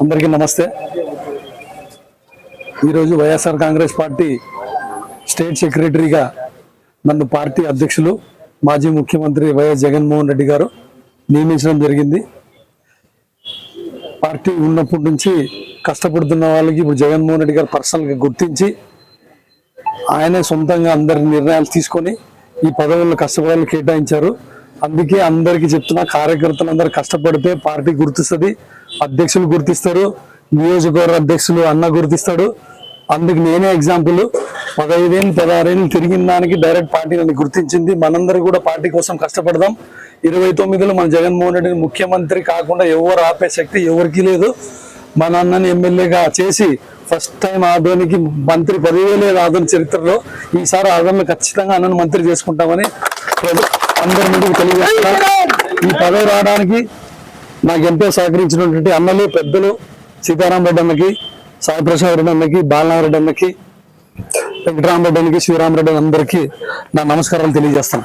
అందరికీ నమస్తే. ఈరోజు వైఎస్ఆర్ కాంగ్రెస్ పార్టీ స్టేట్ సెక్రటరీగా నన్ను పార్టీ అధ్యక్షులు మాజీ ముఖ్యమంత్రి వైఎస్ జగన్మోహన్ రెడ్డి గారు నియమించడం జరిగింది. పార్టీ ఉన్నప్పటి నుంచి కష్టపడుతున్న వాళ్ళకి ఇప్పుడు జగన్మోహన్ రెడ్డి గారు పర్సనల్గా గుర్తించి ఆయనే సొంతంగా అందరి నిర్ణయాలు తీసుకొని ఈ పదవుల్లో కష్టపడాలని కేటాయించారు. అందుకే అందరికి చెప్తున్నా కార్యకర్తలు అందరు కష్టపడితే పార్టీ గుర్తిస్తుంది అధ్యక్షులు గుర్తిస్తారు నియోజకవర్గ అధ్యక్షులు అన్న గుర్తిస్తాడు. అందుకు నేనే ఎగ్జాంపుల్ పదహైదేళ్ళు పదహారేళ్ళు తిరిగిన దానికి డైరెక్ట్ పార్టీ నన్ను గుర్తించింది. మనందరూ కూడా పార్టీ కోసం కష్టపడదాం. ఇరవై తొమ్మిదిలో మన జగన్మోహన్ రెడ్డిని ముఖ్యమంత్రి కాకుండా ఎవరు ఆపే శక్తి ఎవరికీ లేదు. మా నాన్నని ఎమ్మెల్యేగా చేసి ఫస్ట్ టైం ఆదోనికి మంత్రి పదివేలే ఆదోని చరిత్రలో ఈసారి ఆదోని ఖచ్చితంగా అన్నను మంత్రి చేసుకుంటామని ప్రజ- అందరి ముందుకు తెలియజేస్తున్నా. ఈ పదవి రావడానికి నాకు ఎంతో సహకరించినటువంటి అన్నలు పెద్దలు సీతారాం రెడ్డి అన్నకి సాయిప్రసాద్ రెడ్డి అన్నకి బాలనారెడ్డి అన్నకి వెంకటరామరెడ్డి అన్నకి శివరామరెడ్డి అందరికీ నా నమస్కారాలు తెలియజేస్తాను